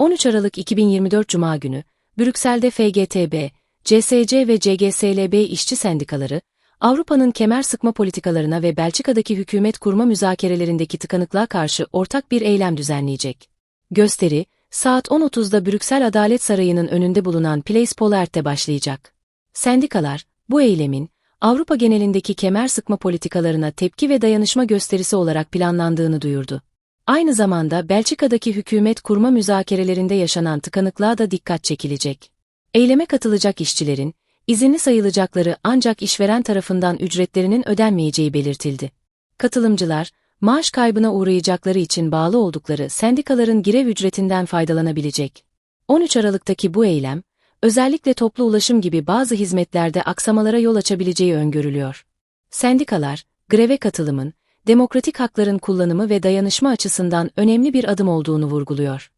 13 Aralık 2024 Cuma günü, Brüksel'de FGTB, CSC ve CGSLB işçi sendikaları, Avrupa'nın kemer sıkma politikalarına ve Belçika'daki hükümet kurma müzakerelerindeki tıkanıklığa karşı ortak bir eylem düzenleyecek. Gösteri, saat 10.30'da Brüksel Adalet Sarayı'nın önünde bulunan Place Polart'te başlayacak. Sendikalar, bu eylemin, Avrupa genelindeki kemer sıkma politikalarına tepki ve dayanışma gösterisi olarak planlandığını duyurdu. Aynı zamanda Belçika'daki hükümet kurma müzakerelerinde yaşanan tıkanıklığa da dikkat çekilecek. Eyleme katılacak işçilerin, izinli sayılacakları ancak işveren tarafından ücretlerinin ödenmeyeceği belirtildi. Katılımcılar, maaş kaybına uğrayacakları için bağlı oldukları sendikaların girev ücretinden faydalanabilecek. 13 Aralık'taki bu eylem, özellikle toplu ulaşım gibi bazı hizmetlerde aksamalara yol açabileceği öngörülüyor. Sendikalar, greve katılımın, demokratik hakların kullanımı ve dayanışma açısından önemli bir adım olduğunu vurguluyor.